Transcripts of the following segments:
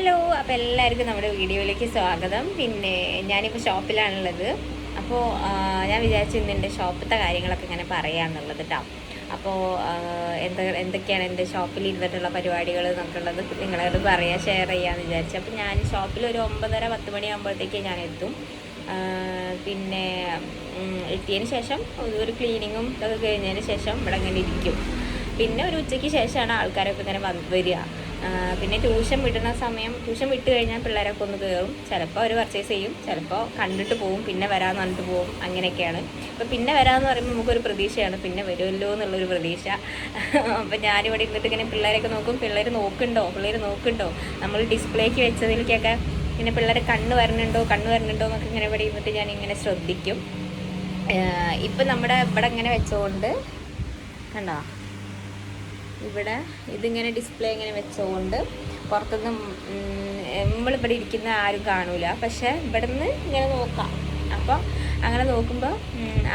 Hello അപ്പോൾ എല്ലാവർക്കും നമ്മുടെ വീഡിയോയിലേക്ക് സ്വാഗതം. പിന്നെ ഞാനിപ്പോൾ ഷോപ്പിലാണുള്ളത്. അപ്പോൾ ഞാൻ വിചാരിച്ചു ഇന്ന് എന്റെ ഷോപ്പിലത്തെ കാര്യങ്ങളൊക്കെ ഇങ്ങനെ പറയാമെന്നുള്ളത് കേട്ടോ അപ്പോൾ എന്താ എന്തൊക്കെയാണ് എന്റെ ഷോപ്പിൽ ഇരുന്നിട്ടുള്ള പരിപാടികൾ നമുക്കുള്ളത് നിങ്ങളത് പറയാം ഷെയർ ചെയ്യാമെന്ന് വിചാരിച്ചു. അപ്പോൾ ഞാൻ ഷോപ്പിൽ ഒരു ഒമ്പതര പത്ത് മണിയാകുമ്പോഴത്തേക്ക് ഞാൻ എത്തും. പിന്നെ എത്തിയതിന് ശേഷം ഒരു ക്ലീനിങ്ങും ഇതൊക്കെ കഴിഞ്ഞതിന് ശേഷം ഇവിടെ ഇങ്ങനെ ഇരിക്കും. പിന്നെ ഒരു ഉച്ചയ്ക്ക് ശേഷമാണ് ആൾക്കാരൊക്കെ ഇങ്ങനെ വരിക. പിന്നെ ട്യൂഷൻ വിടുന്ന സമയം ട്യൂഷൻ വിട്ട് കഴിഞ്ഞാൽ പിള്ളേരൊക്കെ ഒന്ന് കയറും ചിലപ്പോൾ അവർ പർച്ചേസ് ചെയ്യും ചിലപ്പോൾ കണ്ടിട്ട് പോവും പിന്നെ വരാമെന്ന് പറഞ്ഞിട്ട് പോവും അങ്ങനെയൊക്കെയാണ്. അപ്പോൾ പിന്നെ വരാമെന്ന് പറയുമ്പോൾ നമുക്കൊരു പ്രതീക്ഷയാണ് പിന്നെ വരുമല്ലോ എന്നുള്ളൊരു പ്രതീക്ഷ. അപ്പോൾ ഞാനിവിടെ ഇരുന്നിട്ട് ഇങ്ങനെ പിള്ളേരൊക്കെ നോക്കും പിള്ളേർ നോക്കുന്നുണ്ടോ പിള്ളേർ നോക്കുന്നുണ്ടോ? നമ്മൾ ഡിസ്പ്ലേക്ക് വെച്ചതിലേക്കൊക്കെ ഇങ്ങനെ പിള്ളേരെ കണ്ണ് വരണുണ്ടോ കണ്ണ് വരണുണ്ടോ എന്നൊക്കെ ഇങ്ങനെ ഇവിടെ ഇരുന്നിട്ട് ഞാൻ ഇങ്ങനെ ശ്രദ്ധിക്കും ഇപ്പം നമ്മുടെ ഇവിടെ ഇങ്ങനെ വെച്ചുകൊണ്ട് കണ്ടോ? ഇവിടെ ഇതിങ്ങനെ ഡിസ്പ്ലേ ഇങ്ങനെ വെച്ചുകൊണ്ട് പുറത്തുനിന്ന് നമ്മളിവിടെ ഇരിക്കുന്ന ആരും കാണൂല. പക്ഷേ ഇവിടെ നിന്ന് ഇങ്ങനെ നോക്കാം. അപ്പോൾ അങ്ങനെ നോക്കുമ്പോൾ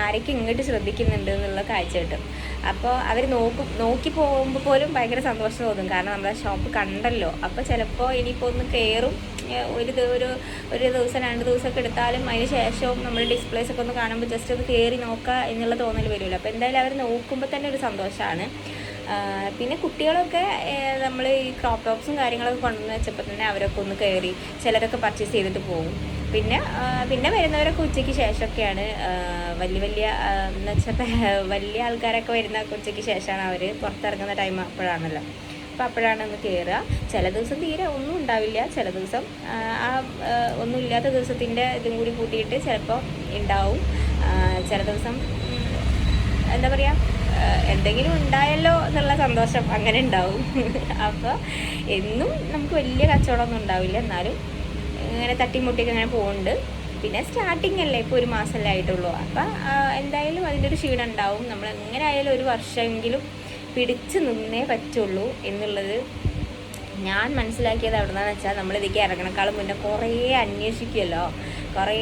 ആരൊക്കെ ഇങ്ങോട്ട് ശ്രദ്ധിക്കുന്നുണ്ട് എന്നുള്ള കാഴ്ച കിട്ടും. അപ്പോൾ അവർ നോക്കും നോക്കി പോകുമ്പോൾ പോലും ഭയങ്കര സന്തോഷം തോന്നും. കാരണം നമ്മളെ ഷോപ്പ് കണ്ടല്ലോ. അപ്പോൾ ചിലപ്പോൾ ഇനിയിപ്പോൾ ഒന്ന് കയറും ഒരു ഒരു ഒരു ദിവസം രണ്ട് ദിവസമൊക്കെ എടുത്താലും അതിന് ശേഷവും നമ്മൾ ഡിസ്പ്ലേസ് ഒക്കെ ഒന്ന് കാണുമ്പോൾ ജസ്റ്റ് ഒന്ന് കയറി നോക്കുക എന്നുള്ള തോന്നൽ വരുമല്ലോ അപ്പോൾ എന്തായാലും അവർ നോക്കുമ്പോൾ തന്നെ ഒരു സന്തോഷമാണ് പിന്നെ കുട്ടികളൊക്കെ നമ്മൾ ഈ ക്രോപ്പ് ടോപ്സും കാര്യങ്ങളൊക്കെ കൊണ്ടുവന്ന് വെച്ചപ്പോൾ തന്നെ അവരൊക്കെ ഒന്ന് കയറി ചിലരൊക്കെ പർച്ചേസ് ചെയ്തിട്ട് പോകും. പിന്നെ പിന്നെ വരുന്നവരൊക്കെ ഉച്ചയ്ക്ക് ശേഷമൊക്കെയാണ് വലിയ വലിയ എന്ന് വെച്ചാൽ വലിയ ആൾക്കാരൊക്കെ വരുന്ന ഉച്ചയ്ക്ക് ശേഷമാണ് അവർ പുറത്തിറങ്ങുന്ന ടൈം അപ്പോഴാണല്ലോ. അപ്പോൾ അപ്പോഴാണ് ഒന്ന് കയറുക ചില ദിവസം തീരെ ഒന്നും ഉണ്ടാവില്ല. ചില ദിവസം ആ ഒന്നുമില്ലാത്ത ദിവസത്തിന്റെ ഇതും കൂടി കൂട്ടിയിട്ട് ചിലപ്പോൾ ഉണ്ടാവും. ചില ദിവസം എന്താ പറയുക എന്തെങ്കിലും ഉണ്ടായല്ലോ എന്നുള്ള സന്തോഷം അങ്ങനെ ഉണ്ടാവും. അപ്പോൾ എന്നും നമുക്ക് വലിയ കച്ചവടമൊന്നും ഉണ്ടാവില്ല. എന്നാലും ഇങ്ങനെ തട്ടിമുട്ടിയൊക്കെ അങ്ങനെ പോകുന്നുണ്ട് പിന്നെ സ്റ്റാർട്ടിങ് അല്ലേ ഇപ്പോൾ ഒരു മാസമല്ലേ ആയിട്ടുള്ളൂ. അപ്പം എന്തായാലും അതിന്റെ ഒരു ക്ഷീണം ഉണ്ടാവും. നമ്മൾ എങ്ങനെ ആയാലും ഒരു വർഷമെങ്കിലും പിടിച്ചു നിന്നേ പറ്റുള്ളൂ എന്നുള്ളത് ഞാൻ മനസ്സിലാക്കിയത് എവിടെ നിന്നാന്ന് വെച്ചാൽ ഇറങ്ങണക്കാളും ഇറങ്ങണേക്കാളും മുന്നേ കുറേ അന്വേഷിക്കുമല്ലോ കുറേ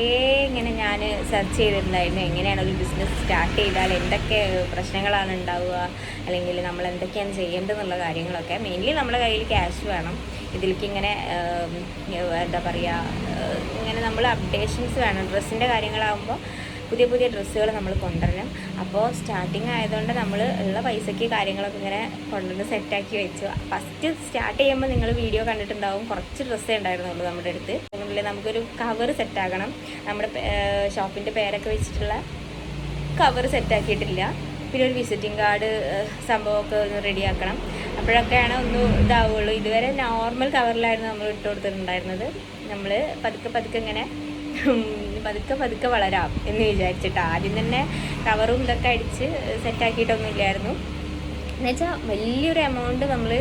ഇങ്ങനെ ഞാൻ സെർച്ച് ചെയ്തിട്ടുണ്ടായിരുന്നു. എങ്ങനെയാണ് ഒരു ബിസിനസ് സ്റ്റാർട്ട് ചെയ്താൽ എന്തൊക്കെ പ്രശ്നങ്ങളാണ് ഉണ്ടാവുക? അല്ലെങ്കിൽ നമ്മൾ എന്തൊക്കെയാണ് ചെയ്യേണ്ടതെന്നുള്ള കാര്യങ്ങളൊക്കെ മെയിൻലി നമ്മുടെ കയ്യിൽ ക്യാഷ് വേണം. ഇതിലേക്ക് ഇങ്ങനെ എന്താ പറയുക ഇങ്ങനെ നമ്മൾ അപ്ഡേഷൻസ് വേണം. ഡ്രസ്സിന്റെ കാര്യങ്ങളാകുമ്പോൾ പുതിയ പുതിയ ഡ്രസ്സുകൾ നമ്മൾ കൊണ്ടുവരണം. അപ്പോൾ സ്റ്റാർട്ടിങ് ആയതുകൊണ്ട് നമ്മൾ ഉള്ള പൈസയ്ക്ക് കാര്യങ്ങളൊക്കെ ഇങ്ങനെ കൊണ്ടുവന്ന് സെറ്റാക്കി വെച്ചു. ഫസ്റ്റ് സ്റ്റാർട്ട് ചെയ്യുമ്പോൾ നിങ്ങൾ വീഡിയോ കണ്ടിട്ടുണ്ടാവും. കുറച്ച് ഡ്രസ്സേ ഉണ്ടായിരുന്നുള്ളൂ നമ്മുടെ അടുത്ത്. അതുകൊണ്ടല്ലേ നമുക്കൊരു കവർ സെറ്റാക്കണം നമ്മുടെ ഷോപ്പിന്റെ പേരൊക്കെ വെച്ചിട്ടുള്ള കവർ സെറ്റാക്കിയിട്ടില്ല പിന്നെ ഒരു വിസിറ്റിംഗ് കാർഡ് സംഭവമൊക്കെ ഒന്ന് റെഡിയാക്കണം അപ്പോഴൊക്കെയാണ് ഒന്ന് ഇതാവുള്ളൂ. ഇതുവരെ നോർമൽ കവറിലായിരുന്നു നമ്മൾ ഇട്ട് കൊടുത്തിട്ടുണ്ടായിരുന്നത്. നമ്മൾ പതുക്കെ പതുക്കെ ഇങ്ങനെ പതുക്കെ പതുക്കെ വളരാം എന്ന് വിചാരിച്ചിട്ട് ആദ്യം തന്നെ കവറും ഇതൊക്കെ അടിച്ച് സെറ്റാക്കിയിട്ടൊന്നും ഇല്ലായിരുന്നു. എന്നുവെച്ചാൽ വലിയൊരു എമൗണ്ട് നമ്മൾ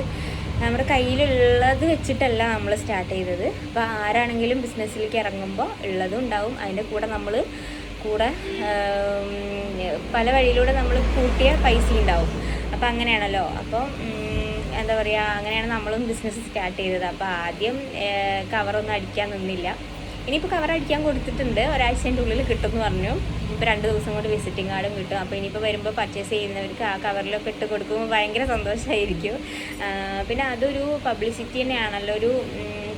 നമ്മുടെ കയ്യിലുള്ളത് വെച്ചിട്ടല്ല നമ്മൾ സ്റ്റാർട്ട് ചെയ്തത്. അപ്പോൾ ആരാണെങ്കിലും ബിസിനസ്സിലേക്ക് ഇറങ്ങുമ്പോൾ ഉള്ളതും ഉണ്ടാവും. അതിന്റെ കൂടെ നമ്മൾ കൂടെ പല വഴിയിലൂടെ നമ്മൾ കൂട്ടിയ പൈസ ഉണ്ടാവും. അപ്പോൾ അങ്ങനെയാണല്ലോ. അപ്പോൾ എന്താ പറയുക അങ്ങനെയാണ് നമ്മളും ബിസിനസ് സ്റ്റാർട്ട് ചെയ്തത്. അപ്പോൾ ആദ്യം കവറൊന്നും അടിക്കാൻ നിന്നില്ല. ഇനിയിപ്പോൾ കവർ അടിക്കാൻ കൊടുത്തിട്ടുണ്ട്. ഒരാഴ്ചന്റെ ഉള്ളിൽ കിട്ടുമെന്ന് പറഞ്ഞു. ഇപ്പോൾ രണ്ട് ദിവസം കൊണ്ട് വിസിറ്റിംഗ് കാർഡും കിട്ടും. അപ്പോൾ ഇനിയിപ്പോൾ വരുമ്പോൾ പർച്ചേസ് ചെയ്യുന്നവർക്ക് ആ കവറിലൊക്കെ ഇട്ട് കൊടുക്കുമ്പോൾ ഭയങ്കര സന്തോഷമായിരിക്കും പിന്നെ അതൊരു പബ്ലിസിറ്റി തന്നെയാണല്ലോ. ഒരു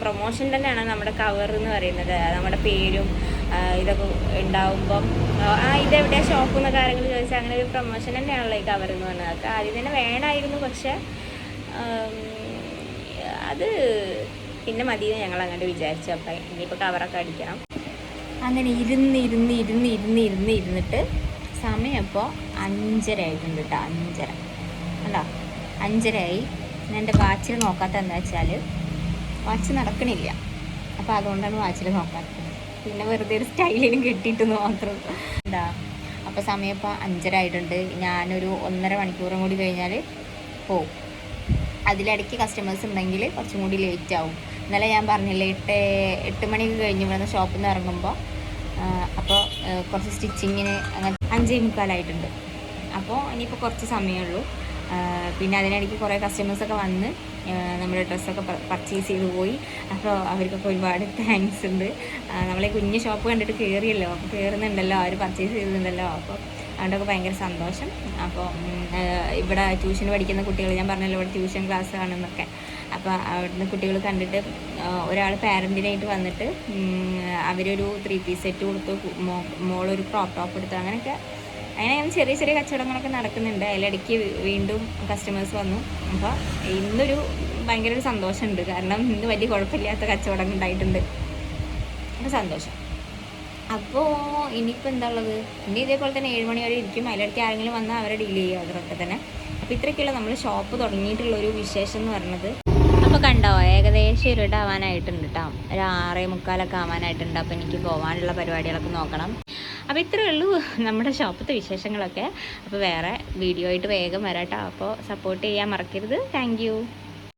പ്രൊമോഷൻ തന്നെയാണ് നമ്മുടെ കവർ എന്ന് പറയുന്നത്. നമ്മുടെ പേരും ഇതൊക്കെ ഉണ്ടാവുമ്പം. ആ ഇതെവിടെ ഷോപ്പ് എന്ന കാര്യങ്ങൾ ചോദിച്ചാൽ അങ്ങനെ ഒരു പ്രൊമോഷൻ തന്നെയാണല്ലോ ഈ കവർ എന്ന് പറഞ്ഞത്. ആദ്യം തന്നെ വേണമായിരുന്നു പക്ഷേ അത് പിന്നെ മതിയെന്ന് ഞങ്ങൾ അങ്ങനെ വിചാരിച്ചു. അപ്പം ഇനിയിപ്പോൾ കവറൊക്കെ അടിക്കണം. അങ്ങനെ ഇരുന്ന് ഇരുന്ന് ഇരുന്ന് ഇരുന്ന് ഇരുന്ന് ഇരുന്നിട്ട് സമയം ഇപ്പോൾ അഞ്ചര ആയിട്ടുണ്ട് കേട്ടോ അഞ്ചര. അല്ല അഞ്ചരയായി. ഞാൻ എന്റെ വാച്ചിൽ നോക്കാത്ത എന്താ വെച്ചാൽ വാച്ച് നടക്കണില്ല. അപ്പോൾ അതുകൊണ്ടാണ് വാച്ചിൽ നോക്കാത്തത്. പിന്നെ വെറുതെ ഒരു സ്റ്റൈലിനും കിട്ടിയിട്ടെന്ന് മാത്രം. എന്താ? അപ്പോൾ സമയം ഇപ്പോൾ അഞ്ചര ആയിട്ടുണ്ട്. ഞാനൊരു ഒന്നര മണിക്കൂറും കൂടി കഴിഞ്ഞാൽ പോവും. അതിലിടയ്ക്ക് കസ്റ്റമേഴ്സ് ഉണ്ടെങ്കിൽ കുറച്ചും കൂടി ലേറ്റ് ആവും. ഇന്നലെ ഞാൻ പറഞ്ഞില്ലേ എട്ട് എട്ട് മണിക്ക് കഴിഞ്ഞ് ഇവിടെ നിന്ന് ഷോപ്പിൽ നിന്ന് ഇറങ്ങുമ്പോൾ അപ്പോൾ കുറച്ച് സ്റ്റിച്ചിങ്ങിന് അങ്ങനെ അഞ്ചേ മുക്കാലായിട്ടുണ്ട്. അപ്പോൾ ഇനിയിപ്പോൾ കുറച്ച് സമയമുള്ളൂ. ആ, പിന്നെ അതിനിടയ്ക്ക് കുറേ കസ്റ്റമേഴ്സൊക്കെ വന്ന് നമ്മുടെ ഡ്രസ്സൊക്കെ പർച്ചേസ് ചെയ്ത് പോയി. അപ്പോൾ അവർക്കൊക്കെ ഒരുപാട് താങ്ക്സ് ഉണ്ട്. നമ്മളെ കുഞ്ഞ് ഷോപ്പ് കണ്ടിട്ട് കയറിയല്ലോ അപ്പോൾ കയറുന്നുണ്ടല്ലോ അവർ പർച്ചേസ് ചെയ്തിട്ടുണ്ടല്ലോ. അപ്പോൾ അതുകൊണ്ടൊക്കെ ഭയങ്കര സന്തോഷം. അപ്പോൾ ഇവിടെ ട്യൂഷൻ പഠിക്കുന്ന കുട്ടികൾ ഞാൻ പറഞ്ഞല്ലോ ഇവിടെ ട്യൂഷൻ ക്ലാസ് ആണെന്നൊക്കെ അപ്പോൾ അവിടുന്ന് കുട്ടികൾ കണ്ടിട്ട് ഒരാൾ പാരന്റിനായിട്ട് വന്നിട്ട് അവരൊരു ത്രീ പീസ് സെറ്റ് കൊടുത്തു. മോളൊരു ക്രോപ്പ് ടോപ്പ് എടുത്തു. അങ്ങനെയൊക്കെ അങ്ങനെ ചെറിയ ചെറിയ കച്ചവടങ്ങളൊക്കെ നടക്കുന്നുണ്ട്. അതിലിടയ്ക്ക് വീണ്ടും കസ്റ്റമേഴ്സ് വന്നു. അപ്പോൾ ഇന്നൊരു ഭയങ്കര ഒരു സന്തോഷമുണ്ട്. കാരണം ഇന്ന് വലിയ കുഴപ്പമില്ലാത്ത കച്ചവടം ഉണ്ടായിട്ടുണ്ട്. അപ്പോൾ സന്തോഷം. അപ്പോൾ ഇനിയിപ്പോൾ എന്താ ഉള്ളത്? ഇനി ഇതേപോലെ തന്നെ ഏഴ് മണി വരെ ഇരിക്കും. അതിലിടയ്ക്ക് ആരെങ്കിലും വന്നാൽ അവരെ ഡീൽ ചെയ്യുക അവരൊക്കെ തന്നെ. അപ്പോൾ ഇത്രയ്ക്കുള്ള നമ്മൾ ഷോപ്പ് തുടങ്ങിയിട്ടുള്ള ഒരു വിശേഷം എന്ന് പറയുന്നത്. അപ്പോൾ കണ്ടോ ഏകദേശം ഇരുട്ടാവാനായിട്ടുണ്ട് കേട്ടോ ഒരു ആറേ മുക്കാലൊക്കെ ആവാനായിട്ടുണ്ട്. അപ്പോൾ എനിക്ക് പോകാനുള്ള പരിപാടികളൊക്കെ നോക്കണം. അപ്പോൾ ഇത്രയേ ഉള്ളൂ നമ്മുടെ ഷോപ്പത്തെ വിശേഷങ്ങളൊക്കെ. അപ്പോൾ വേറെ വീഡിയോ ആയിട്ട് വേഗം വരാട്ടോ. അപ്പോൾ സപ്പോർട്ട് ചെയ്യാൻ മറക്കരുത്. താങ്ക്